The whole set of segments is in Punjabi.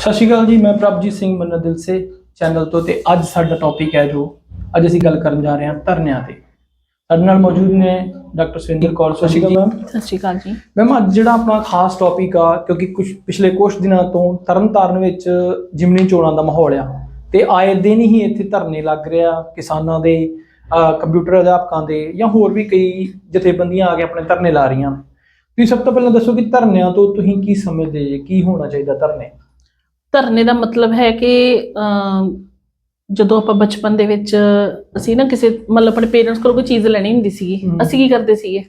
ਸਤਿ ਸ਼੍ਰੀ ਅਕਾਲ ਜੀ ਮੈਂ ਪ੍ਰਭਜੀਤ ਸਿੰਘ ਮੰਨਾ ਦਿਲ ਸੇ ਚੈਨਲ ਤੋਂ ਤੇ ਅੱਜ ਸਾਡਾ ਟੌਪਿਕ ਹੈ ਜੋ ਅੱਜ ਅਸੀਂ ਗੱਲ ਕਰਨ ਜਾ ਰਹੇ ਹਾਂ ਧਰਨਿਆਂ ਤੇ। ਸਾਡੇ ਨਾਲ ਮੌਜੂਦ ਨੇ ਡਾਕਟਰ ਸਵਿੰਦਰ ਕੌਰ। ਸਤਿ ਸ਼੍ਰੀ ਅਕਾਲ ਮੈਮ। ਸਤਿ ਸ਼੍ਰੀ ਅਕਾਲ ਜੀ। ਮੈਮ ਅੱਜ ਜਿਹੜਾ ਆਪਣਾ ਖਾਸ ਟੌਪਿਕ ਆ ਕਿਉਂਕਿ ਕੁਝ ਪਿਛਲੇ ਕੁਝ ਦਿਨਾਂ ਤੋਂ ਤਰਨਤਾਰਨ ਵਿੱਚ ਜਿਮਨੀ ਚੋਣਾਂ ਦਾ ਮਾਹੌਲ ਆ ਤੇ ਆਏ ਦਿਨ ਹੀ ਇੱਥੇ ਧਰਨੇ ਲੱਗ ਰਿਹਾ ਕਿਸਾਨਾਂ ਦੇ ਕੰਪਿਊਟਰ ਅਧਿਆਪਕਾਂ ਦੇ ਜਾਂ ਹੋਰ ਵੀ ਕਈ ਜਥੇਬੰਦੀਆਂ ਆ ਕੇ ਆਪਣੇ ਧਰਨੇ ਲਾ ਰਹੀਆਂ। ਤੁਸੀਂ ਸਭ ਤੋਂ ਪਹਿਲਾਂ ਦੱਸੋ ਕਿ ਧਰਨਿਆਂ ਤੋਂ ਤੁਸੀਂ ਕੀ ਸਮਝਦੇ ਜੇ ਕੀ ਹੋਣਾ ਚਾਹੀਦਾ ਧਰਨੇ? ਧਰਨੇ ਦਾ ਮਤਲਬ ਹੈ ਕਿ ਜਦੋਂ ਆਪਾਂ ਬਚਪਨ ਦੇ ਵਿੱਚ ਅਸੀਂ ਨਾ ਕਿਸੇ ਮਤਲਬ ਆਪਣੇ ਪੇਰੈਂਟਸ ਕੋਲ ਕੋਈ ਚੀਜ਼ ਲੈਣੀ ਹੁੰਦੀ ਸੀਗੀ। ਅਸੀਂ ਕੀ ਕਰਦੇ ਸੀਗੇ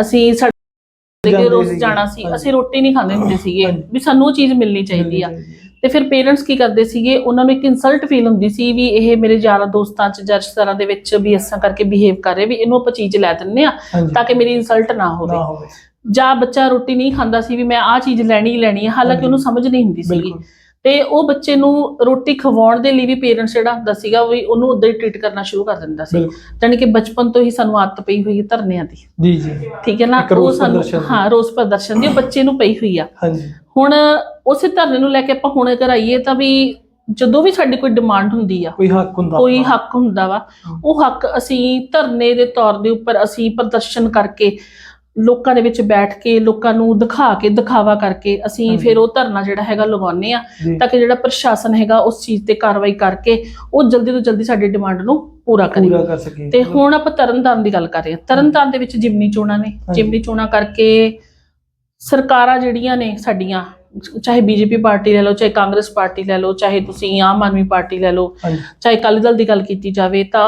ਅਸੀਂ ਸਾਡੇ ਰੋਜ਼। ਜਾਣਾ ਸੀ। ਅਸੀਂ ਰੋਟੀ ਨਹੀਂ ਖਾਂਦੇ ਹੁੰਦੇ ਸੀਗੇ। ਵੀ ਸਾਨੂੰ ਉਹ ਚੀਜ਼ ਮਿਲਣੀ ਚਾਹੀਦੀ ਆ ਤੇ ਫਿਰ ਪੇਰੈਂਟਸ ਕੀ ਕਰਦੇ ਸੀਗੇ ਉਹਨਾਂ ਨੂੰ ਇੱਕ ਇਨਸਲਟ ਫੀਲ ਹੁੰਦੀ ਸੀ ਵੀ ਇਹ ਮੇਰੇ ਯਾਰਾਂ ਦੋਸਤਾਂ ਚ ਜਾਂ ਰਿਸ਼ਤੇਦਾਰਾਂ ਦੇ ਵਿੱਚ ਵੀ ਇਸਾਂ ਕਰਕੇ ਬਿਹੇਵ ਕਰ ਰਹੇ ਵੀ ਇਹਨੂੰ ਆਪਾਂ ਚੀਜ਼ ਲੈ ਦਿੰਨੇ ਆ ਤਾਂ ਕਿ ਮੇਰੀ ਇਨਸਲਟ ਨਾ ਹੋਵੇ ਜਾਂ ਬੱਚਾ ਰੋਟੀ ਨਹੀਂ ਖਾਂਦਾ ਸੀ ਵੀ ਮੈਂ ਆਹ ਚੀਜ਼ ਲੈਣੀ ਹੀ ਲੈਣੀ ਹੈ ਹਾਲਾਂਕਿ। ਉਹਨੂੰ ਸਮਝ ਨਹੀਂ ਹੁੰਦੀ ਸੀਗੀ। ਤੇ ਉਹ ਬੱਚੇ ਨੂੰ ਰੋਟੀ ਖਵਾਉਣ ਦੇ ਲਈ ਵੀ ਪੇਰੈਂਟਸ ਜਿਹੜਾ ਹੁੰਦਾ ਸੀਗਾ ਵੀ ਉਹਨੂੰ ਉਦਾਂ ਹੀ ਟ੍ਰੀਟ ਕਰਨਾ ਸ਼ੁਰੂ ਕਰ ਦਿੰਦਾ ਸੀ। ਜਾਣੀ ਕਿ ਬਚਪਨ ਤੋਂ ਹੀ ਸਾਨੂੰ ਆਦਤ ਪਈ ਹੋਈ ਹੈ ਧਰਨਿਆਂ ਦੀ। ਜੀ ਜੀ। ਠੀਕ ਹੈ ਨਾ? ਰੋਸ ਸਾਨੂੰ। ਹਾਂ ਰੋਸ ਪ੍ਰਦਰਸ਼ਨ ਦੀ ਉਹ ਬੱਚੇ ਨੂੰ ਪਈ ਹੋਈ ਆ। ਹਾਂਜੀ। ਹੁਣ ਉਸੇ ਧਰਨੇ ਨੂੰ ਲੈ ਕੇ ਆਪਾਂ ਹੁਣ ਕਰਾਈਏ ਤਾਂ ਵੀ ਜਦੋਂ ਵੀ ਸਾਡੀ ਕੋਈ ਡਿਮਾਂਡ ਹੁੰਦੀ ਆ ਕੋਈ ਹੱਕ ਹੁੰਦਾ ਕੋਈ। ਹੱਕ ਹੁੰਦਾ ਵਾ। ਉਹ ਹੱਕ ਅਸੀਂ ਧਰਨੇ ਦੇ ਤੌਰ ਦੇ ਉੱਪਰ ਅਸੀਂ ਪ੍ਰਦਰਸ਼ਨ ਕਰਕੇ ਲੋਕਾਂ ਦੇ ਵਿੱਚ ਬੈਠ ਕੇ ਲੋਕਾਂ ਨੂੰ ਦਿਖਾ ਕੇ ਦਿਖਾਵਾ ਕਰਕੇ ਅਸੀਂ। ਫਿਰ ਉਹ ਧਰਨਾ ਜਿਹੜਾ ਹੈਗਾ ਲਗਾਉਂਦੇ ਆ ਤਾਂ ਕਿ ਜਿਹੜਾ ਪ੍ਰਸ਼ਾਸਨ ਹੈਗਾ ਉਸ ਚੀਜ਼ ਤੇ ਕਾਰਵਾਈ ਕਰਕੇ ਉਹ ਜਲਦੀ ਤੋਂ ਜਲਦੀ ਸਾਡੀ ਡਿਮਾਂਡ ਨੂੰ ਪੂਰਾ ਕਰੇ। ਪੂਰਾ ਕਰ ਸਕੇ। ਤੇ ਹੁਣ ਆਪਾਂ ਤਰਨਤਾਰਨ ਦੀ ਗੱਲ ਕਰ ਰਹੇ ਹਾਂ। ਤਰਨਤਾਰਨ ਦੇ ਵਿੱਚ ਜਿਮਨੀ ਚੋਣਾਂ ਨੇ। ਜਿਮਨੀ ਚੋਣਾਂ ਕਰਕੇ ਸਰਕਾਰਾਂ ਜਿਹੜੀਆਂ ਨੇ ਸਾਡੀਆਂ ਚਾਹੇ ਬੀਜੇਪੀ ਪਾਰਟੀ ਲੈ ਲਓ ਚਾਹੇ ਕਾਂਗਰਸ ਪਾਰਟੀ ਲੈ ਲਓ ਚਾਹੇ ਤੁਸੀਂ ਆਮ ਆਦਮੀ ਪਾਰਟੀ ਲੈ ਲਓ ਚਾਹੇ ਅਕਾਲੀ ਦਲ ਦੀ ਗੱਲ ਕੀਤੀ ਜਾਵੇ ਤਾਂ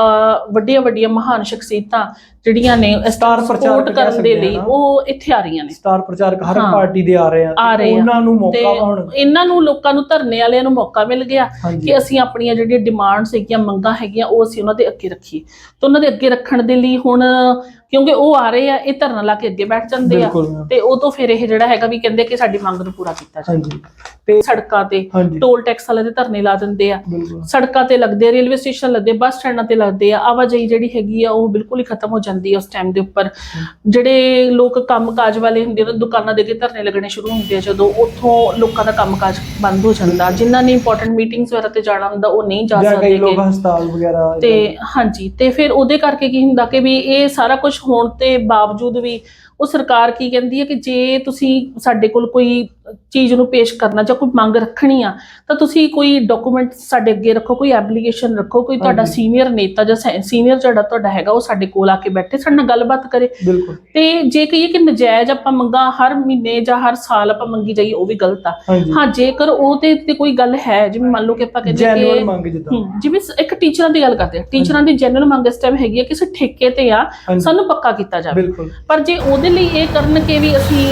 ਵੱਡੀਆਂ ਵੱਡੀਆਂ ਮਹਾਨ ਸ਼ਖਸੀਅਤਾਂ ਜਿਹੜੀਆਂ ਨੇ ਸਟਾਰ ਪ੍ਰਚਾਰਕ ਕਹਿ ਕਰਨ ਦੇ ਸਕਦੇ ਲਈ ਹਾਂ। ਉਹ ਇੱਥੇ ਆ ਰਹੀਆਂ ਨੇ। ਸਟਾਰ ਪ੍ਰਚਾਰਕ ਹਰ ਹਾਂ। ਪਾਰਟੀ ਦੇ ਆ ਰਹੇ ਆ। ਆ ਤੇ ਰਹੇ ਆ। ਉਹਨਾਂ ਨੂੰ ਤੇ ਮੌਕਾ ਹੁਣ ਇਹਨਾਂ ਨੂੰ ਲੋਕਾਂ ਨੂੰ ਧਰਨੇ ਵਾਲਿਆਂ ਨੂੰ ਮੌਕਾ ਮਿਲ ਗਿਆ ਹਾਂਜੀ। ਕਿ ਅਸੀਂ ਆਪਣੀਆਂ ਜਿਹੜੀਆਂ ਡਿਮਾਂਡਸ ਹੈਗੀਆਂ ਮੰਗਾਂ ਹੈਗੀਆਂ ਉਹ ਅਸੀਂ ਉਹਨਾਂ ਦੇ ਅੱਗੇ ਰੱਖੀਏ। ਤੇ ਉਹਨਾਂ ਦੇ ਅੱਗੇ ਰੱਖਣ ਦੇ ਲਈ ਹੁਣ ਕਿਉਂਕਿ ਉਹ ਆ ਰਹੇ ਆ ਇਹ ਧਰਨਾ ਲਾ ਕੇ ਅੱਗੇ ਬੈਠ ਜਾਂਦੇ ਆ। ਬਿਲਕੁਲ। ma'am, ਤੇ ਉਹ ਤੋਂ ਫਿਰ ਇਹ ਜਿਹੜਾ ਹੈਗਾ ਵੀ ਕਹਿੰਦੇ ਕਿ ਸਾਡੀ ਮੰਗ ਨੂੰ ਪੂਰਾ ਕੀਤਾ ਜਾਵੇ। ਹਾਂਜੀ। ਤੇ ਸੜਕਾਂ ਤੇ ਹਾਂਜੀ। ਟੋਲ ਟੈਕਸ ਵਾਲੇ ਦੇ ਧਰਨੇ ਲਾ ਦਿੰਦੇ ਆ। ਬਿਲਕੁਲ। ਸੜਕਾਂ ਤੇ ਲੱਗਦੇ ਆ ਰੇਲਵੇ ਸਟੇਸ਼ਨ ਲੱਗਦੇ ਬੱਸ ਸਟੈਂਡਾਂ ਤੇ ਲੱਗਦੇ ਆ ਆਵਾਜਾਈ ਜਿਹੜੀ ਹੈਗੀ ਆ ਉਹ ਬਿਲਕੁਲ ਹੀ ਖਤਮ ਹੋ ਜਾਂਦੀ ਹੈ ਉਸ ਟਾਈਮ ਦੇ ਉੱਪਰ। ਜਿਹੜੇ ਲੋਕ ਕੰਮਕਾਜ ਵਾਲੇ ਹੁੰਦੇ ਆ ਦੁਕਾਨਾਂ ਦੇ ਅੱਗੇ ਧਰਨੇ ਲੱਗਣੇ ਸ਼ੁਰੂ ਹੁੰਦੇ ਆ ਜਦੋਂ ਉੱਥੋਂ ਲੋਕਾਂ ਦਾ ਕੰਮਕਾਜ ਬੰਦ ਹੋ ਜਾਂਦਾ। ਜਿਨ੍ਹਾਂ ਨੇ ਇੰਪੋਰਟੈਂਟ ਮੀਟਿੰਗਸ ਵਗੈਰਾ ਤੇ ਜਾਣਾ ਹੁੰਦਾ ਉਹ ਨਹੀਂ ਜਾ ਸਕਦੇ ਕਈ ਲੋਕ। ਹਸਪਤਾਲ ਵਗੈਰਾ ਤੇ ਹਾਂਜੀ ਤੇ ਫਿਰ ਉਹਦੇ ਕਰਕੇ ਕੀ ਹੁੰਦਾ ਕਿ ਵੀ ਇਹ ਸਾਰਾ ਕੁਝ ਹੋਣ ਤੇ ਬਾਵਜੂਦ ਵੀ ਉਹ ਸਰਕਾਰ ਕੀ ਕਹਿੰਦੀ ਹੈ ਕਿ ਜੇ ਤੁਸੀਂ ਸਾਡੇ ਕੋਲ ਕੋਈ ਚੀਜ਼ ਨੂੰ ਪੇਸ਼ ਕਰਨਾ ਜਾਂ ਕੋਈ ਮੰਗ ਰੱਖਣੀ ਆ ਤਾਂ ਤੁਸੀਂ ਕੋਈ ਡਾਕੂਮੈਂਟ ਸਾਡੇ ਅੱਗੇ ਰੱਖੋ ਕੋਈ ਐਪਲੀਕੇਸ਼ਨ ਰੱਖੋ ਕੋਈ ਤੁਹਾਡਾ। ਸੀਨੀਅਰ ਨੇਤਾ ਜਾਂ ਸੀਨੀਅਰ ਜਿਹੜਾ ਤੁਹਾਡਾ ਹੈਗਾ ਉਹ ਸਾਡੇ ਕੋਲ ਆ ਕੇ ਬੈਠੇ ਸਾਡੇ ਨਾਲ ਗੱਲਬਾਤ ਕਰੇ। ਤੇ ਜੇ ਕਹੀਏ ਕਿ ਨਜਾਇਜ਼ ਆਪਾਂ ਮੰਗਾਂ ਹਰ ਮਹੀਨੇ ਜਾਂ ਹਰ ਸਾਲ ਆਪਾਂ ਮੰਗੀ ਜਾਈਏ ਉਹ ਵੀ ਗਲਤ ਆ। ਹਾਂ ਜੇਕਰ ਉਹ ਤੇ ਤੇ ਕੋਈ ਗੱਲ ਹੈ ਜਿਵੇਂ ਮੰਨ ਲਓ ਕਿ ਆਪਾਂ ਕਹਿੰਦੇ ਜੈਨੂਅਲ ਕਿ ਮੰਗ ਜਿੱਦਾਂ। ਹਮ, ਜਿਵੇਂ ਇੱਕ ਟੀਚਰਾਂ ਦੀ ਗੱਲ ਕਰਦੇ ਆ ਟੀਚਰਾਂ ਦੀ ਜਨਰਲ ਮੰਗ ਇਸ ਟਾਈਮ ਹੈਗੀ ਕਿ ਕਿਸੇ ਠੇਕੇ ਤੇ ਆ ਸਾਨੂੰ ਪੱਕਾ ਕੀਤਾ ਜਾਵੇ। ਪਰ ਜੇ ਉਹਦੇ ਲਈ ਇਹ ਕਰਨ ਕਿ ਵੀ ਅਸੀਂ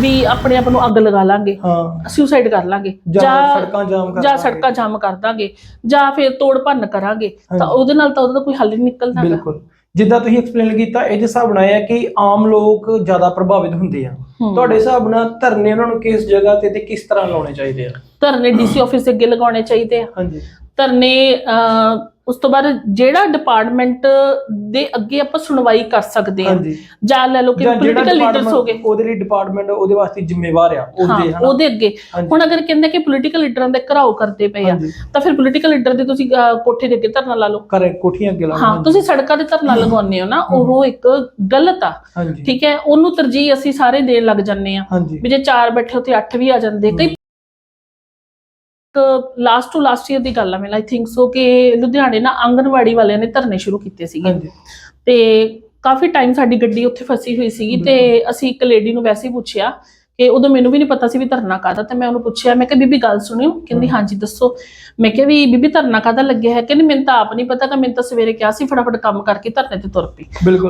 ਵੀ ਆਪਣੇ ਆਪ ਨੂੰ ਅੱਗ ਲਗਾ ਲਾਂਗੇ ਹਾਂ ਸੁਸਾਈਡ ਕਰ ਲਾਂਗੇ ਜਾਂ ਸੜਕਾਂ ਜਾਮ ਕਰ ਜਾਂ। ਸੜਕਾਂ ਜਾਮ ਕਰ ਦਾਂਗੇ ਜਾਂ ਫਿਰ ਤੋੜ ਭੰਨ ਕਰਾਂਗੇ ਤਾਂ। ਉਹਦੇ ਨਾਲ ਤਾਂ ਉਹਦਾ ਕੋਈ ਹੱਲ ਨਹੀਂ ਨਿਕਲਦਾ। ਬਿਲਕੁਲ ਜਿੱਦਾਂ ਤੁਸੀਂ ਐਕਸਪਲੇਨ ਕੀਤਾ ਇਹਦੇ ਹਿਸਾਬ ਨਾਲ ਹੈ ਕਿ ਆਮ ਲੋਕ ਜ਼ਿਆਦਾ ਪ੍ਰਭਾਵਿਤ ਹੁੰਦੇ ਆ। ਤੁਹਾਡੇ ਹਿਸਾਬ ਨਾਲ ਧਰਨੇ ਉਹਨਾਂ ਨੂੰ ਕਿਸ ਜਗ੍ਹਾ ਤੇ ਤੇ ਕਿਸ ਤਰ੍ਹਾਂ ਲਾਉਣੇ ਚਾਹੀਦੇ ਆ ਧਰਨੇ ਡੀਸੀ ਆਫਿਸ ਦੇ ਅੱਗੇ ਲਗਾਉਣੇ ਚਾਹੀਦੇ ਆ ਹਾਂਜੀ ਧਰਨੇ ਉਸ ਤੋਂ ਬਾਅਦ ਜਿਹੜਾ ਡਿਪਾਰਟਮੈਂਟ ਦੇ ਅੱਗੇ ਆਪਾਂ ਸੁਣਵਾਈ ਕਰ ਸਕਦੇ ਹਾਂ ਜਾਂ ਲੈ ਲਓ ਕਿ ਪੋਲੀਟੀਕਲ ਲੀਡਰਸ ਹੋ ਗਏ ਉਹਦੇ ਲਈ ਡਿਪਾਰਟਮੈਂਟ ਉਹਦੇ ਵਾਸਤੇ ਜ਼ਿੰਮੇਵਾਰ ਆ ਉਹਦੇ ਹਨਾ? ਉਹਦੇ ਅੱਗੇ। ਹੁਣ ਅਗਰ ਕਹਿੰਦੇ ਕਿ ਪੋਲੀਟੀਕਲ ਲੀਡਰਾਂ ਦੇ ਘਰਾਓ ਕਰਦੇ ਪਏ ਆ ਤਾਂ ਫਿਰ ਪੋਲੀਟੀਕਲ ਲੀਡਰ ਦੇ ਤੁਸੀਂ ਕੋਠੇ ਦੇ ਅੱਗੇ ਧਰਨਾ ਲਾ ਲਓ। ਕਰੇ ਕੋਠੀਆਂ ਅੱਗੇ ਲਾਉਣਾ ਹਾਂ ਤੁਸੀਂ ਸੜਕਾਂ ਤੇ ਧਰਨਾ ਲਗਾਉਂਦੇ ਹੋ ਨਾ ਉਹ ਇੱਕ ਗਲਤ ਆ। ਠੀਕ ਹੈ ਉਹਨੂੰ ਤਰਜੀਹ ਅਸੀਂ ਸਾਰੇ ਦੇਣ ਲੱਗ ਜੰਨੇ ਆ ਵੀ ਜੇ ਚਾਰ ਬੈਠੇ ਉੱਥੇ ਅੱਠ ਵੀ ਆ ਜਾਂਦੇ ਕਈ ਲਾਸਟ ਟੂ ਲਾਸਟ ਈਅਰ ਦੀ ਗੱਲ ਆ ਮੈਨੂੰ ਆਈ ਥਿੰਕ ਸੋ ਕਿ ਲੁਧਿਆਣੇ ਨਾ ਆਂਗਨਵਾੜੀ ਵਾਲਿਆਂ ਨੇ ਧਰਨੇ ਸ਼ੁਰੂ ਕੀਤੇ ਸੀਗੇ। ਤੇ ਕਾਫੀ ਟਾਈਮ ਸਾਡੀ ਗੱਡੀ ਉੱਥੇ ਫਸੀ ਹੋਈ ਸੀਗੀ ਤੇ ਅਸੀਂ ਇੱਕ ਲੇਡੀ ਨੂੰ ਵੈਸੇ ਹੀ ਪੁੱਛਿਆ ਕਿ ਉਦੋਂ ਮੈਨੂੰ ਵੀ ਨਹੀਂ ਪਤਾ ਸੀ ਵੀ ਧਰਨਾ ਕਾਹਦਾ ਤੇ ਮੈਂ ਉਹਨੂੰ ਪੁੱਛਿਆ ਮੈਂ ਕਿਹਾ ਬੀਬੀ ਗੱਲ ਸੁਣਿਓ। ਕਹਿੰਦੀ। ਹਾਂਜੀ ਦੱਸੋ। ਮੈਂ ਕਿਹਾ ਵੀ ਬੀਬੀ ਧਰਨਾ ਕਾਹਦਾ ਲੱਗਿਆ ਹੈ? ਕਹਿੰਦੀ ਮੈਨੂੰ ਤਾਂ ਆਪ ਨਹੀਂ ਪਤਾ ਕਿ ਮੈਨੂੰ ਤਾਂ ਸਵੇਰੇ ਕਿਹਾ ਸੀ ਫਟਾਫਟ ਕੰਮ ਕਰਕੇ ਧਰਨੇ ਤੇ ਤੁਰ ਪਈ।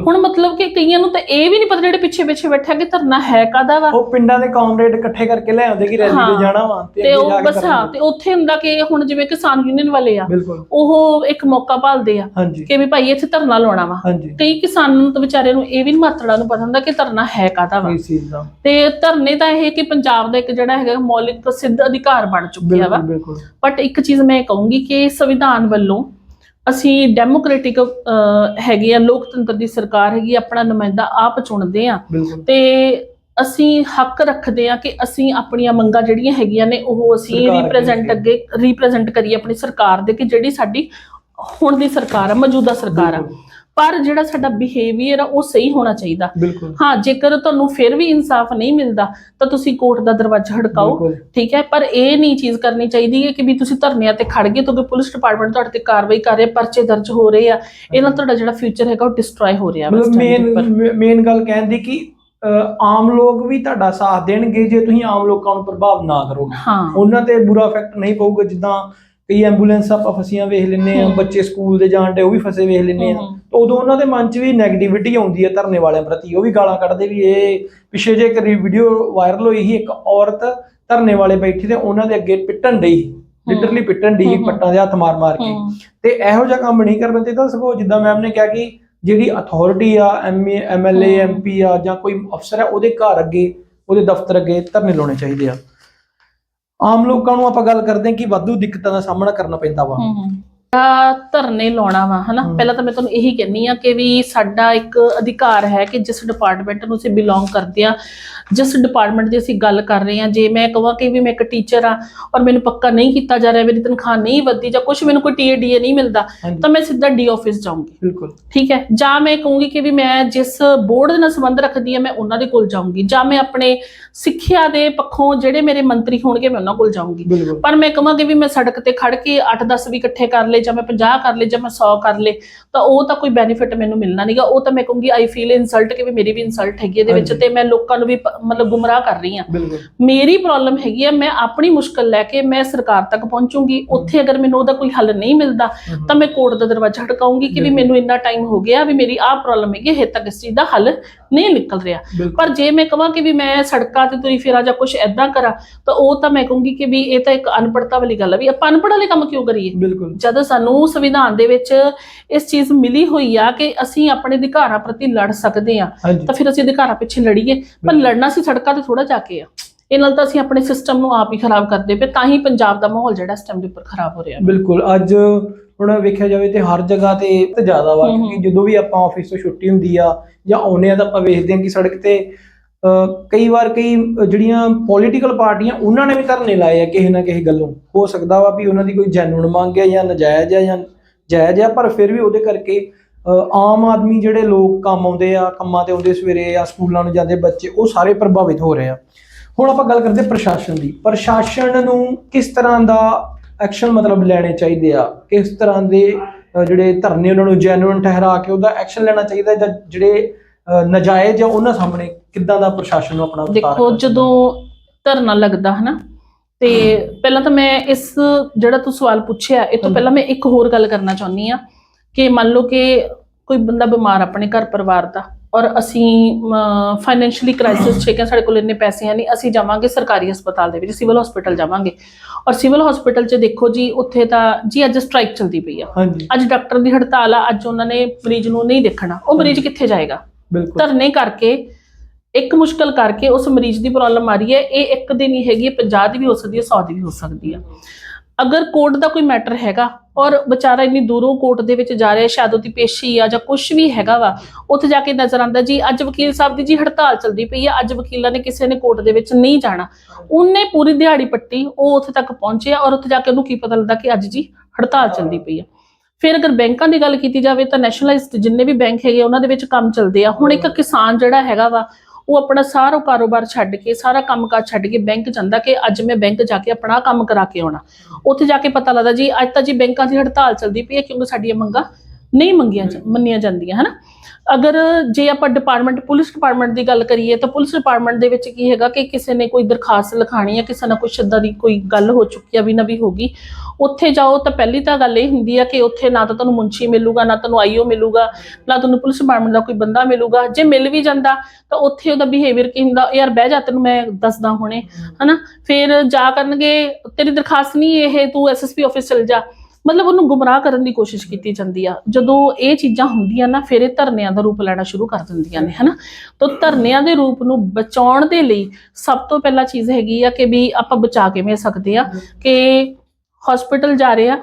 ਹੁਣ ਮਤਲਬ ਕਿ ਕਈਆਂ ਨੂੰ ਤਾਂ ਇਹ ਵੀ ਨਹੀਂ ਪਤਾ ਜਿਹੜੇ ਪਿੱਛੇ ਪਿੱਛੇ ਬੈਠਾ ਕਿ ਧਰਨਾ ਹੈ ਕਾਹਦਾ ਵਾ। ਉਹ ਪਿੰਡਾਂ ਦੇ ਕਾਮਰੇਡ ਇਕੱਠੇ ਕਰਕੇ ਲੈ ਆਉਂਦੇ ਕਿ ਰੈਲੀ। ਤੇ ਜਾਣਾ ਵਾ ਤੇ ਉਹ ਕੇ ਬਸ ਹਾਂ। ਤੇ ਉੱਥੇ ਹੁੰਦਾ ਕਿ ਹੁਣ ਜਿਵੇਂ ਕਿਸਾਨ ਯੂਨੀਅਨ ਵਾਲੇ ਆ ਉਹ ਇੱਕ ਮੌਕਾ ਭਾਲਦੇ ਆ ਕਿ ਵੀ ਭਾਈ ਇੱਥੇ ਧਰਨਾ ਲਾਉਣਾ ਵਾ। ਕਈ ਕਿਸਾਨਾਂ ਨੂੰ ਤਾਂ ਵਿਚਾਰਿਆਂ ਨੂੰ ਇਹ ਵੀ ਮਾਤੜਾ ਨੂੰ ਪਤਾ ਹੁੰਦਾ ਕਿ ਧਰਨਾ ਹੈ ਕਾਹਦਾ ਵਾ। ਤੇ ਧਰਨੇ ਤਾਂ ਇਹ ਕਿ ਪੰਜਾਬ ਦਾ ਇੱਕ ਜਿਹੜਾ ਹੈਗਾ ਮੌਲਿਕ ਸਿੱਧ ਅਧਿਕਾਰ ਬਣ ਚੁੱਕਿਆ ਵਾ। ਬਟ ਇੱਕ ਚੀਜ਼ ਮੈਂ ਕਹੂੰਗੀ ਕਿ ਸੰਵਿਧਾਨ ਵੱਲੋਂ ਅਸੀਂ ਡੈਮੋਕ੍ਰੈਟਿਕ ਹੈਗੇ ਆ ਲੋਕਤੰਤਰ ਦੀ ਸਰਕਾਰ ਹੈਗੀ ਆਪਣਾ ਨੁਮਾਇੰਦਾ ਆਪ ਚੁਣਦੇ ਆ। ਤੇ ਅਸੀਂ ਹੱਕ ਰੱਖਦੇ ਆ ਕਿ ਅਸੀਂ ਆਪਣੀਆਂ ਮੰਗਾਂ ਜਿਹੜੀਆਂ ਹੈਗੀਆਂ ਨੇ ਉਹ ਅਸੀਂ ਰਿਪਰੈਜ਼ੈਂਟ ਅੱਗੇ ਰਿਪਰੈਜ਼ੈਂਟ ਕਰੀਏ। ਆਪਣੀ ਸਰਕਾਰ ਦੇ ਕਿ ਜਿਹੜੀ ਸਾਡੀ ਹੁਣ ਦੀ ਸਰਕਾਰ ਆ ਮੌਜੂਦਾ ਸਰਕਾਰ ਆ। ਪਰ ਜਿਹੜਾ ਸਾਡਾ ਬਿਹੇਵੀਅਰ ਆ ਉਹ ਸਹੀ ਹੋਣਾ ਚਾਹੀਦਾ। ਹਾਂ ਜੇਕਰ ਤੁਹਾਨੂੰ ਫਿਰ ਵੀ ਇਨਸਾਫ ਨਹੀਂ ਮਿਲਦਾ ਤਾਂ ਤੁਸੀਂ ਕੋਰਟ ਦਾ ਦਰਵਾਜ਼ਾ ਬਿਲਕੁਲ। ਠੀਕ ਹੈ? ਪਰ ਇਹ ਨਹੀਂ ਚੀਜ਼ ਕਰਨੀ ਚਾਹੀਦੀ ਹੈ ਕਿ ਵੀ ਤੁਸੀਂ ਧਰਨਿਆਂ ਤੇ ਖੜ ਗਏ ਤਾਂ ਕਿ ਪੁਲਿਸ ਡਿਪਾਰਟਮੈਂਟ ਤੁਹਾਡੇ ਤੇ ਕਾਰਵਾਈ ਕਰ ਰਿਹਾ ਪਰਚੇ ਦਰਜ ਹੋ ਰਹੇ ਆ। ਇਹ ਨਾਲ ਤੁਹਾਡਾ ਜਿਹੜਾ ਫਿਊਚਰ ਹੈਗਾ ਉਹ ਡਿਸਟਰੋਏ ਹੋ ਰਿਹਾ। ਮੇਨ ਮੇਨ ਗੱਲ ਕਹਿਣ ਦੀ ਕਿ ਆਮ ਲੋਕ ਵੀ ਤੁਹਾਡਾ ਸਾਥ ਦੇਣਗੇ ਜੇ ਤੁਸੀਂ ਆਮ ਲੋਕਾਂ ਨੂੰ ਪ੍ਰਭਾਵ ਨਾ ਕਰੋਗੇ। ਉਹਨਾਂ ਤੇ ਬੁਰਾ ਇਫੈਕਟ ਨਹੀਂ ਪਊਗਾ ਜਿੱਦਾਂ ਕਈ ਐਂਬੂਲੈਂਸ ਆਪਾਂ ਫਸੀਆਂ ਵੇਖ ਲੈਂਦੇ ਆ। ਬੱਚੇ ਸਕੂਲ ਦੇ ਜਾਣ ਦੇ ਉਹ ਵੀ ਫਸੇ ਵੇਖ ਲੈਂਦੇ ਆ। ਤਾਂ ਉਦੋਂ ਉਹਨਾਂ ਦੇ ਮਨ 'ਚ ਵੀ 네ਗੇਟਿਵਿਟੀ ਆਉਂਦੀ ਹੈ ਧਰਨੇ ਵਾਲਿਆਂ ਪ੍ਰਤੀ ਉਹ ਵੀ ਗਾਲਾਂ ਕੱਢਦੇ ਵੀ ਇਹ ਪਿੱਛੇ ਜੇ ਇੱਕ ਵੀਡੀਓ ਵਾਇਰਲ ਹੋਈ ਸੀ ਇੱਕ ਔਰਤ ਧਰਨੇ ਵਾਲੇ ਬੈਠੀ ਤੇ ਉਹਨਾਂ ਦੇ ਅੱਗੇ ਪਿੱਟਣ ਡਈ ਲਿਟਰਲੀ ਪਿੱਟਣ ਹਮ। ਪੱਟਾਂ ਦੇ ਹੱਥ ਮਾਰ ਮਾਰ ਕੇ ਤੇ ਇਹੋ ਜਿਹਾ ਕੰਮ ਨਹੀਂ ਕਰਨਾ ਚਾਹੀਦਾ ਸਗੋਂ ਜਿੱਦਾਂ ਮੈਮ ਨੇ ਕਿਹਾ ਕਿ ਜਿਹੜੀ ਅਥਾਰਟੀ ਆ ਐਮਏ ਐਮਐਲਏ। ਐਮਪੀ ਆ ਜਾਂ ਕੋਈ ਅਫਸਰ ਆ ਉਹਦੇ ਘਰ ਅੱਗੇ ਉਹਦੇ ਦਫ਼ਤਰ ਅੱਗੇ ਧਰਨੇ ਲਾਉਣੇ ਚਾਹੀਦੇ ਆ ਆਮ ਲੋਕਾਂ ਨੂੰ ਆਪਾਂ ਗੱਲ ਕਰਦੇ ਹਾਂ ਕਿ ਵਾਧੂ ਦਿੱਕਤਾਂ ਦਾ ਸਾਹਮਣਾ ਕਰਨਾ ਪੈਂਦਾ ਵਾ। ਧਰਨੇ ਲਾਉਣਾ ਵਾ ਹਨਾ। ਪਹਿਲਾਂ ਤਾਂ ਮੈਂ ਤੁਹਾਨੂੰ ਇਹੀ ਕਹਿੰਨੀ ਆ ਕਿ ਵੀ ਸਾਡਾ ਇੱਕ ਅਧਿਕਾਰ ਹੈ ਕਿ ਜਿਸ ਡਿਪਾਰਟਮੈਂਟ ਨੂੰ ਅਸੀਂ ਬਿਲੋਂਗ ਕਰਦੇ ਆ ਜਿਸ ਡਿਪਾਰਟਮੈਂਟ ਦੀ ਅਸੀਂ ਗੱਲ ਕਰ ਰਹੇ ਆ ਜੇ ਮੈਂ ਕਹਾਂ ਕਿ ਵੀ ਮੈਂ ਇੱਕ ਟੀਚਰ ਆ ਔਰ ਮੈਨੂੰ ਪੱਕਾ ਨਹੀਂ ਕੀਤਾ ਜਾ ਰਿਹਾ ਮੇਰੀ ਤਨਖਾਹ ਨਹੀਂ ਵੱਧਦੀ ਜਾਂ ਕੁਝ ਮੈਨੂੰ ਕੋਈ ਟੀਏਡੀਏ ਨਹੀਂ ਮਿਲਦਾ ਤਾਂ ਮੈਂ ਸਿੱਧਾ ਡੀ ਆਫਿਸ ਜਾਊਂਗੀ। ਬਿਲਕੁਲ। ਠੀਕ ਹੈ? ਜਾਂ ਮੈਂ ਕਹੂੰਗੀ ਕਿ ਵੀ ਮੈਂ ਜਿਸ ਬੋਰਡ ਦੇ ਨਾਲ ਸੰਬੰਧ ਰੱਖਦੀ ਆ ਮੈਂ ਉਹਨਾਂ ਦੇ ਕੋਲ ਜਾਊਂਗੀ ਜਾਂ ਮੈਂ ਆਪਣੇ ਸਿੱਖਿਆ ਦੇ ਪੱਖੋਂ ਜਿਹੜੇ ਮੇਰੇ ਮੰਤਰੀ ਹੋਣਗੇ ਮੈਂ ਉਹਨਾਂ ਕੋਲ ਜਾਊਂਗੀ। ਪਰ ਮੈਂ ਕਹਾਂ ਕਿ ਵੀ ਮੈਂ ਸੜਕ ਤੇ ਖੜ ਕੇ 8-10 ਵੀ ਇਕੱਠੇ ਕਰ ਲਏ ਜਾਂ ਮੈਂ 50 ਕਰ ਲਏ ਜਾਂ ਮੈਂ 100 ਕਰ ਲਏ ਤਾਂ ਉਹ ਤਾਂ ਕੋਈ ਬੈਨੀਫਿਟ ਮੈਨੂੰ ਮਿਲਣਾ ਨਹੀਂਗਾ ਉਹ ਤਾਂ ਮੈਂ ਕਹੂੰਗੀ ਆਈ ਫੀਲ ਇਨਸਲਟ ਕਿ ਵੀ ਮੇਰੀ ਵੀ ਇਨਸਲਟ ਹੈਗੀ ਇਹਦੇ ਵਿੱਚ। ਤੇ ਮੈਂ ਲੋਕਾਂ ਨੂੰ ਵੀ ਮਤਲਬ ਗੁੰਮਰਾਹ ਕਰ ਰਹੀ ਬਿਲਕੁਲ। ਮੇਰੀ ਪ੍ਰੋਬਲਮ ਹੈਗੀ ਹੈ ਮੈਂ ਆਪਣੀ ਮੁਸ਼ਕਲ ਲੈ ਕੇ ਮੈਂ ਸਰਕਾਰ ਤੱਕ ਪਹੁੰਚੂੰਗੀ। ਉੱਥੇ ਅਗਰ ਮੈਨੂੰ ਉਹਦਾ ਕੋਈ ਹੱਲ ਨਹੀਂ ਮਿਲਦਾ ਤਾਂ ਮੈਂ ਕੋਰਟ ਦਾ ਦਰਵਾਜ਼ਾ ਖੜਕਾਉਂਗੀ ਕਿ ਵੀ। ਮੈਨੂੰ ਇੰਨਾ ਟਾਈਮ ਹੋ ਗਿਆ ਵੀ ਮੇਰੀ ਆਹ ਪ੍ਰੋਬਲਮ ਹੈਗੀ ਹੈ ਤੱਕ ਇਸ ਚੀਜ਼ ਦਾ ਹੱਲ ਨਹੀਂ ਨਿਕਲ ਰਿਹਾ। ਪਰ ਜੇ ਮੈਂ ਕਹਾਂ ਕਿ ਵੀ ਮੈਂ ਸੜਕਾਂ ਤੇ ਤੁਰੀ ਫਿਰਾਂ ਜਾਂ ਕੁਝ ਐਦਾਂ ਕਰਾਂ ਤਾਂ ਉਹ ਤਾਂ ਮੈਂ ਕਹੂੰਗੀ ਕਿ ਵੀ ਇਹ ਤਾਂ ਇੱਕ ਅਨਪੜਤਾ ਵਾਲੀ ਗੱਲ ਹੈ ਵੀ ਆਪਾਂ ਅਨਪੜ੍ਹ ਵਾਲੇ ਕੰਮ ਕਿਉਂ ਕਰੀਏ? ਜਦ ਸਾਨੂੰ ਸੰਵਿਧਾਨ ਦੇ ਵਿੱਚ ਇਸ ਚੀਜ਼ ਮਿਲੀ ਹੋਈ ਆ ਕਿ ਅਸੀਂ ਆਪਣੇ ਅਧਿਕਾਰਾਂ ਪ੍ਰਤੀ ਲੜ ਸਕਦੇ ਆ ਤਾਂ ਫਿਰ ਅਸੀਂ ਅਧਿਕਾਰਾਂ ਪਿੱਛੇ ਲੜੀਏ। ਪਰ। ਲੜਨਾ ਸੀ ਸੜਕਾਂ ਤੇ ਥੋੜਾ ਜਾ ਕੇ ਆ। ਇਹ ਨਾਲ ਤਾਂ ਅਸੀਂ ਆਪਣੇ ਸਿਸਟਮ ਨੂੰ ਆਪ ਹੀ ਖਰਾਬ ਕਰਦੇ ਪਏ ਤਾਂ ਹੀ ਪੰਜਾਬ ਦਾ ਮਾਹੌਲ ਜਿਹੜਾ ਇਸ ਟਾਈਮ ਦੇ ਉੱਪਰ ਖਰਾਬ ਹੋ ਰਿਹਾ। ਬਿਲਕੁਲ ਅੱਜ ਹੁਣ ਵੇਖਿਆ ਜਾਵੇ ਤੇ ਹਰ ਜਗ੍ਹਾ ਤੇ ਤੇ ਜ਼ਿਆਦਾ ਵਾ। ਕਿਉਂਕਿ ਜਦੋਂ ਵੀ ਆਪਾਂ ਆਫਿਸ ਤੋਂ ਛੁੱਟੀ ਹੁੰਦੀ ਆ ਜਾਂ ਆਉਂਦੇ ਆ ਤਾਂ ਆਪਾਂ ਵੇਖਦੇ ਹਾਂ ਕਿ ਸੜਕ ਤੇ ਕਈ ਵਾਰ ਕਈ ਜਿਹੜੀਆਂ ਪੋਲੀਟੀਕਲ ਪਾਰਟੀਆਂ ਉਹਨਾਂ ਨੇ ਵੀ ਧਰਨੇ ਲਾਏ ਆ ਕਿਸੇ ਨਾ ਕਿਸੇ ਗੱਲੋਂ। ਹੋ ਸਕਦਾ ਵਾ ਵੀ ਉਹਨਾਂ ਦੀ ਕੋਈ ਜੈਨੂਨ ਮੰਗ ਹੈ ਜਾਂ ਨਜਾਇਜ਼ ਹੈ ਜਾਂ ਜਾਇਜ਼ ਹੈ ਪਰ ਫਿਰ ਵੀ ਉਹਦੇ ਕਰਕੇ ਆਮ ਆਦਮੀ ਜਿਹੜੇ ਲੋਕ ਕੰਮ ਆਉਂਦੇ ਆ ਕੰਮਾਂ ਤੇ ਆਉਂਦੇ ਸਵੇਰੇ ਆ ਸਕੂਲਾਂ ਨੂੰ ਜਾਂਦੇ ਬੱਚੇ ਉਹ ਸਾਰੇ ਪ੍ਰਭਾਵਿਤ ਹੋ ਰਹੇ ਆ। ਹੁਣ ਆਪਾਂ ਗੱਲ ਕਰਦੇ ਪ੍ਰਸ਼ਾਸਨ ਦੀ ਪ੍ਰਸ਼ਾਸਨ ਨੂੰ ਕਿਸ ਤਰ੍ਹਾਂ ਦਾ ਐਕਸ਼ਨ ਮਤਲਬ ਲੈਣੇ ਚਾਹੀਦੇ ਆ ਕਿਸ ਤਰ੍ਹਾਂ ਦੇ ਜਿਹੜੇ ਧਰਨੇ ਉਹਨਾਂ ਨੂੰ ਜੈਨੂਇਨ ਠਹਿਰਾ ਕੇ ਉਹਦਾ ਐਕਸ਼ਨ ਲੈਣਾ ਚਾਹੀਦਾ ਜਾਂ ਜਿਹੜੇ ਨਜਾਇਜ਼ ਆ ਉਹਨਾਂ ਸਾਹਮਣੇ ਕਿੱਦਾਂ ਦਾ ਪ੍ਰਸ਼ਾਸਨ ਨੂੰ ਆਪਣਾ ਦੇਖੋ? ਜਦੋਂ ਧਰਨਾ ਲੱਗਦਾ ਹਨਾ ਤੇ ਪਹਿਲਾਂ ਤਾਂ ਮੈਂ ਇਸ ਜਿਹੜਾ ਤੂੰ ਸਵਾਲ ਪੁੱਛਿਆ ਇਹ ਤੋਂ। ਪਹਿਲਾਂ ਮੈਂ ਇੱਕ ਹੋਰ ਗੱਲ ਕਰਨਾ ਚਾਹੁੰਦੀ ਆ ਕਿ ਮੰਨ ਲਓ ਕਿ ਕੋਈ ਬੰਦਾ ਬਿਮਾਰ ਆਪਣੇ ਘਰ ਪਰਿਵਾਰ ਦਾ ਔਰ ਅਸੀਂ ਫਾਈਨੈਂਸ਼ੀਅਲੀ ਕ੍ਰਾਈਸਿਸ ਚ ਕਿ ਸਾਡੇ ਕੋਲ ਇੰਨੇ ਪੈਸੇ ਹੈ ਨਹੀਂ ਅਸੀਂ ਜਾਵਾਂਗੇ ਸਰਕਾਰੀ ਹਸਪਤਾਲ ਦੇ ਵਿੱਚ ਸਿਵਲ ਹਸਪੀਟਲ ਜਾਵਾਂਗੇ। ਔਰ ਸਿਵਲ ਹਸਪੀਟਲ 'ਚ ਦੇਖੋ ਜੀ ਉੱਥੇ ਤਾਂ ਜੀ ਅੱਜ ਸਟ੍ਰਾਈਕ ਚਲਦੀ ਪਈ ਆ। ਅੱਜ ਡਾਕਟਰ ਦੀ ਹੜਤਾਲ ਆ ਅੱਜ ਉਹਨਾਂ ਨੇ ਮਰੀਜ਼ ਨੂੰ ਨਹੀਂ ਦੇਖਣਾ। ਉਹ ਮਰੀਜ਼ ਕਿੱਥੇ ਜਾਏਗਾ? ਧਰਨੇ ਕਰਕੇ ਇੱਕ ਮੁਸ਼ਕਲ ਕਰਕੇ ਉਸ ਮਰੀਜ਼ ਦੀ ਪ੍ਰੋਬਲਮ ਆ ਰਹੀ ਹੈ। ਇਹ ਇੱਕ ਦੀ ਨਹੀਂ ਹੈਗੀ ਇਹ 50 ਦੀ ਵੀ ਹੋ ਸਕਦੀ ਹੈ 100 ਦੀ ਵੀ ਹੋ ਸਕਦੀ ਹੈ ਅਗਰ ਕੋਰਟ ਦਾ ਕੋਈ ਮੈਟਰ ਹੈਗਾ ਔਰ ਵਿਚਾਰਾ ਇੰਨੀ ਦੂਰੋਂ ਕੋਰਟ ਦੇ ਵਿੱਚ ਜਾ ਰਿਹਾ, ਸ਼ਾਇਦ ਉਹਦੀ ਪੇਸ਼ੀ ਆ ਜਾਂ ਕੁਝ ਵੀ ਹੈਗਾ ਵਾ, ਉੱਥੇ ਜਾ ਕੇ ਨਜ਼ਰ ਆਉਂਦਾ ਜੀ, ਅੱਜ ਵਕੀਲ ਸਾਹਿਬ ਦੀ ਜੀ ਹੜਤਾਲ ਚੱਲਦੀ ਪਈ ਆ, ਅੱਜ ਵਕੀਲਾਂ ਨੇ ਕਿਸੇ ਨੇ ਕੋਰਟ ਦੇ ਵਿੱਚ ਨਹੀਂ ਜਾਣਾ। ਉਹਨੇ ਪੂਰੀ ਦਿਹਾੜੀ ਪੱਟੀ, ਉਹ ਉੱਥੇ ਤੱਕ ਪਹੁੰਚਿਆ ਔਰ ਉੱਥੇ ਜਾ ਕੇ ਉਹਨੂੰ ਕੀ ਪਤਾ ਲੱਗਦਾ ਕਿ ਅੱਜ ਜੀ ਹੜਤਾਲ ਚੱਲਦੀ ਪਈ ਆ। ਫਿਰ ਅਗਰ ਬੈਂਕਾਂ ਦੀ ਗੱਲ ਕੀਤੀ ਜਾਵੇ ਤਾਂ ਨੈਸ਼ਨਲਾਈਜ਼ਡ ਜਿੰਨੇ ਵੀ ਬੈਂਕ ਹੈਗੇ ਉਹਨਾਂ ਦੇ ਵਿੱਚ ਕੰਮ ਚੱਲਦੇ ਆ। ਹੁਣ ਇੱਕ ਕਿਸਾਨ ਜਿਹੜਾ ਹੈਗਾ ਵਾ ਉਹ ਆਪਣਾ ਸਾਰਾ ਕਾਰੋਬਾਰ ਛੱਡ ਕੇ, ਸਾਰਾ ਕੰਮਕਾਜ ਛੱਡ ਕੇ ਬੈਂਕ ਜਾਂਦਾ ਕਿ ਅੱਜ ਮੈਂ ਬੈਂਕ ਜਾ ਕੇ ਆਪਣਾ ਕੰਮ ਕਰਾ ਕੇ ਆਉਣਾ। ਉੱਥੇ ਜਾ ਕੇ ਪਤਾ ਲੱਗਦਾ ਜੀ, ਅੱਜ ਤਾਂ ਜੀ ਬੈਂਕਾਂ ਦੀ ਹੜਤਾਲ ਚੱਲਦੀ ਪਈ ਹੈ ਕਿਉਂਕਿ ਸਾਡੀਆਂ ਮੰਗਾਂ ਨਹੀਂ ਮੰਗੀਆਂ ਮੰਨੀਆਂ ਜਾਂਦੀਆਂ ਹਨਾ? ਅਗਰ ਜੇ ਆਪਾਂ ਡਿਪਾਰਟਮੈਂਟ ਪੁਲਿਸ ਡਿਪਾਰਟਮੈਂਟ ਦੀ ਗੱਲ ਕਰੀਏ ਤਾਂ ਪੁਲਿਸ ਡਿਪਾਰਟਮੈਂਟ ਦੇ ਵਿੱਚ ਕੀ ਹੈਗਾ ਕਿ ਕਿਸੇ ਨੇ ਕੋਈ ਦਰਖਾਸਤ ਲਿਖਾਣੀ ਹੈ ਕਿਸੇ ਨਾਲ ਕੁਛ ਏਦਾਂ ਦੀ ਕੋਈ ਗੱਲ ਹੋ ਚੁੱਕੀ ਆ ਵੀ ਨਵੀਂ ਹੋ ਗਈ ਉੱਥੇ ਜਾਓ ਤਾਂ ਪਹਿਲੀ ਤਾਂ ਗੱਲ ਇਹ ਹੁੰਦੀ ਆ ਕਿ ਉੱਥੇ ਨਾ ਤਾਂ ਤੁਹਾਨੂੰ ਮੁੰਸ਼ੀ ਮਿਲੂਗਾ ਨਾ ਤੁਹਾਨੂੰ ਆਈਓ ਮਿਲੂਗਾ ਨਾ ਤੁਹਾਨੂੰ ਪੁਲਿਸ ਡਿਪਾਰਟਮੈਂਟ ਦਾ ਕੋਈ ਬੰਦਾ ਮਿਲੂਗਾ। ਜੇ ਮਿਲ ਵੀ ਜਾਂਦਾ ਤਾਂ ਉੱਥੇ ਉਹਦਾ ਬਿਹੇਵੀਅਰ ਕੀ ਹੁੰਦਾ? ਯਾਰ ਬਹਿ ਜਾ ਤੈਨੂੰ ਮੈਂ ਦੱਸਦਾ ਹੁਣੇ ਹਨਾ? ਫਿਰ ਜਾ ਕਰਨਗੇ ਤੇਰੀ ਦਰਖਾਸਤ ਨਹੀਂ ਇਹ ਤੂੰ ਐਸਐਸਪੀ ਆਫਿਸ ਚਲ ਜਾ ਮਤਲਬ ਉਹਨੂੰ ਗੁੰਮਰਾਹ ਕਰਨ ਦੀ ਕੋਸ਼ਿਸ਼ ਕੀਤੀ ਜਾਂਦੀ ਆ। ਜਦੋਂ ਇਹ ਚੀਜ਼ਾਂ ਹੁੰਦੀਆਂ ਨਾ, ਫਿਰ ਇਹ ਧਰਨਿਆਂ ਦਾ ਰੂਪ ਲੈਣਾ ਸ਼ੁਰੂ ਕਰ ਦਿੰਦੀਆਂ ਨੇ, ਹਨਾ? ਤਾਂ ਧਰਨਿਆਂ ਦੇ ਰੂਪ ਨੂੰ ਬਚਾਉਣ ਦੇ ਲਈ ਸਭ ਤੋਂ ਪਹਿਲਾਂ ਚੀਜ਼ ਹੈਗੀ ਆ ਕਿ ਵੀ ਆਪਾਂ ਬਚਾ ਕਿਵੇਂ ਸਕਦੇ ਆ ਕਿ ਹਸਪੀਟਲ ਜਾ ਰਹੇ ਆ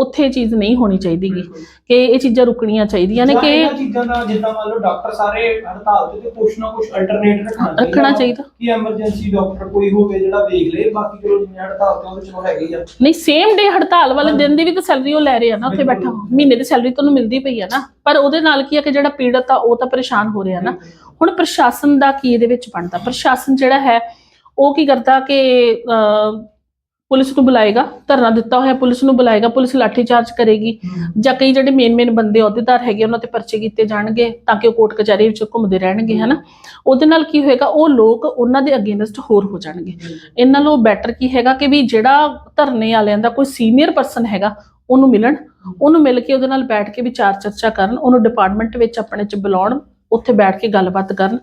ਉੱਥੇ ਇਹ ਚੀਜ਼ ਨਹੀਂ ਹੋਣੀ ਚਾਹੀਦੀਗੀ। ਕਿ ਇਹ ਚੀਜ਼ਾਂ ਰੁਕਣੀਆਂ ਚਾਹੀਦੀਆਂ ਨੇ ਜਾਂ ਕਿ ਇਹਨਾਂ ਚੀਜ਼ਾਂ ਦਾ ਜਿੱਦਾਂ ਮੰਨ ਲਓ ਡਾਕਟਰ ਸਾਰੇ ਹੜਤਾਲ ਤੇ ਤੇ ਕੁਛ ਨਾ ਕੁਛ ਅਲਟਰਨੇਟ ਰੱਖਣਾ ਚਾਹੀਦਾ ਰੱਖਣਾ ਚਾਹੀਦਾ। ਕਿ ਐਮਰਜੈਂਸੀ ਡਾਕਟਰ ਕੋਈ ਹੋਵੇ ਜਿਹੜਾ ਵੇਖ ਲੇ ਬਾਕੀ ਚਲੋ ਜਿੰਨੇ ਹੜਤਾਲ ਤੇ ਉਹਦੇ ਚਲੋ ਹੈਗੇ ਹੀ ਆ। ਨਹੀਂ ਸੇਮ ਡੇ ਹੜਤਾਲ ਵਾਲੇ ਦਿਨ ਦੀ ਵੀ ਤਾਂ ਸੈਲਰੀ ਉਹ ਲੈ ਰਹੇ ਆ ਨਾ ਉੱਥੇ ਬੈਠਾ ਮਹੀਨੇ ਦੀ ਸੈਲਰੀ ਤੁਹਾਨੂੰ ਮਿਲਦੀ ਪਈ ਆ ਨਾ। ਪਰ ਉਹਦੇ ਨਾਲ ਕੀ ਆ ਕਿ ਜਿਹੜਾ ਪੀੜਤ ਆ ਉਹ ਤਾਂ ਪਰੇਸ਼ਾਨ ਹੋ ਰਿਹਾ ਨਾ। ਹੁਣ ਪ੍ਰਸ਼ਾਸਨ ਦਾ ਕੀ ਇਹਦੇ ਵਿੱਚ ਬਣਦਾ? ਪ੍ਰਸ਼ਾਸਨ ਜਿਹੜਾ ਹੈ ਉਹ ਕੀ ਕਰਦਾ ਕਿ ਅਹ, ਪੁਲਿਸ ਨੂੰ ਬੁਲਾਏਗਾ ਧਰਨਾ ਦਿੱਤਾ ਹੋਇਆ ਪੁਲਿਸ ਨੂੰ ਬੁਲਾਏਗਾ ਪੁਲਿਸ ਲਾਠੀ ਚਾਰਜ ਕਰੇਗੀ ਜਾਂ ਕਈ ਜਿਹੜੇ ਮੇਨ ਮੇਨ ਬੰਦੇ ਅਹੁਦੇਦਾਰ ਹੈਗੇ ਉਹਨਾਂ ਤੇ ਪਰਚੇ ਕੀਤੇ ਜਾਣਗੇ ਤਾਂ ਕਿ ਉਹ ਕੋਰਟ ਕਚਹਿਰੀ ਵਿੱਚ ਘੁੰਮਦੇ ਰਹਿਣਗੇ ਹਨਾ? ਉਹਦੇ ਨਾਲ ਕੀ ਹੋਏਗਾ ਉਹ ਲੋਕ ਉਹਨਾਂ ਦੇ ਅਗੇਂਸਟ ਹੋਰ ਹੋ ਜਾਣਗੇ। ਇਹਨਾਂ ਨਾਲੋਂ ਬੈਟਰ ਕੀ ਹੈਗਾ ਕਿ ਵੀ ਜਿਹੜਾ ਧਰਨੇ ਵਾਲਿਆਂ ਦਾ ਕੋਈ ਸੀਨੀਅਰ ਪਰਸਨ ਹੈਗਾ ਉਹਨੂੰ ਮਿਲਣ ਉਹਨੂੰ ਮਿਲ ਕੇ ਉਹਦੇ ਨਾਲ ਬੈਠ ਕੇ ਵਿਚਾਰ ਚਰਚਾ ਕਰਨ ਉਹਨੂੰ ਡਿਪਾਰਟਮੈਂਟ ਵਿੱਚ ਆਪਣੇ ਚ ਬੁਲਾਉਣ ਉੱਥੇ ਬੈਠ ਕੇ ਗੱਲਬਾਤ ਕਰਨ।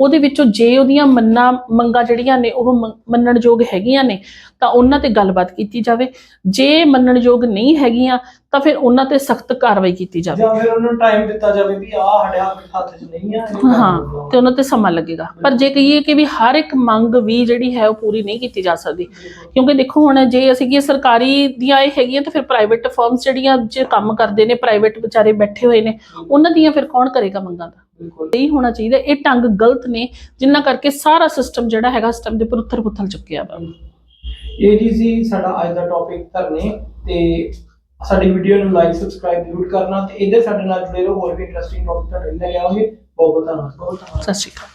ਉਹਦੇ ਵਿੱਚੋਂ ਜੇ ਉਹਦੀਆਂ ਮੰਨਾ, ਮੰਗਾਂ ਜਿਹੜੀਆਂ ਨੇ, ਉਹ ਮੰਨ- ਮੰਨਣਯੋਗ ਹੈਗੀਆਂ ਨੇ, ਤਾਂ ਉਹਨਾਂ ਤੇ ਗੱਲਬਾਤ ਕੀਤੀ ਜਾਵੇ। ਜੇ ਮੰਨਣਯੋਗ ਨਹੀਂ ਹੈਗੀਆਂ ਤਾਂ ਫਿਰ ਉਹਨਾਂ ਤੇ ਸਖਤ ਕਾਰਵਾਈ ਕੀਤੀ ਜਾਵੇ। ਜਾਂ ਫਿਰ ਉਹਨਾਂ ਨੂੰ ਟਾਈਮ ਦਿੱਤਾ ਜਾਵੇ ਵੀ ਆਹ ਸਾਡੇ ਹੱਥ 'ਚ ਨਹੀਂ ਆ ਇਹ ਹਾਂ ਤੇ ਉਹਨਾਂ ਤੇ ਸਮਾਂ ਲੱਗੇਗਾ। ਪਰ ਜੇ ਕਹੀਏ ਕਿ ਵੀ ਹਰ ਇੱਕ ਮੰਗ ਵੀ ਜਿਹੜੀ ਹੈ ਉਹ ਪੂਰੀ ਨਹੀਂ ਕੀਤੀ ਜਾ ਸਕਦੀ ਕਿਉਂਕਿ ਦੇਖੋ ਹੁਣ ਜੇ ਅਸੀਂ ਕੀ ਸਰਕਾਰੀ ਦੀਆਂ ਇਹ ਹੈਗੀਆਂ ਤਾਂ ਫਿਰ ਪ੍ਰਾਈਵੇਟ ਫਰਮਸ ਜਿਹੜੀਆਂ ਜੇ ਕੰਮ ਕਰਦੇ ਨੇ ਪ੍ਰਾਈਵੇਟ ਵਿਚਾਰੇ ਬੈਠੇ ਹੋਏ ਨੇ ਉਹਨਾਂ ਦੀਆਂ ਫਿਰ ਕੌਣ ਕਰੇਗਾ ਮੰਗਾਂ ਦਾ? ਇਹ ਹੋਣਾ ਚਾਹੀਦਾ ਇਹ ਢੰਗ ਗਲਤ ਨੇ ਜਿੰਨਾ ਕਰਕੇ ਸਾਰਾ ਸਿਸਟਮ ਜਿਹੜਾ ਹੈਗਾ ਸਿਸਟਮ ਦੇ ਉੱਪਰ ਉੱਥਲ ਪੁੱਥਲ ਚੁੱਕਿਆ ਵਾ। ਇਹ ਜੀ ਸੀ ਸਾਡਾ ਅੱਜ ਦਾ ਟੌਪਿਕ ਧਰਨੇ ਤੇ ਸਾਡੀ ਵੀਡੀਓ ਨੂੰ ਲਾਈਕ ਸਬਸਕ੍ਰਾਈਬ ਜ਼ਰੂਰ ਕਰਨਾ ਤੇ ਇਹਦੇ ਸਾਡੇ ਨਾਲ ਜੁੜੇ ਰਹੋ ਹੋਰ ਵੀ ਇੰਟਰਸਟਿੰਗ ਟੌਪਿਕ ਤੁਹਾਡੇ ਲਈ ਲੈ ਬਹੁਤ ਬਹੁਤ ਧੰਨਵਾਦ। ਬਹੁਤ ਧੰਨਵਾਦ। ਸਤਿ ਸ਼੍ਰੀ ਅਕਾਲ।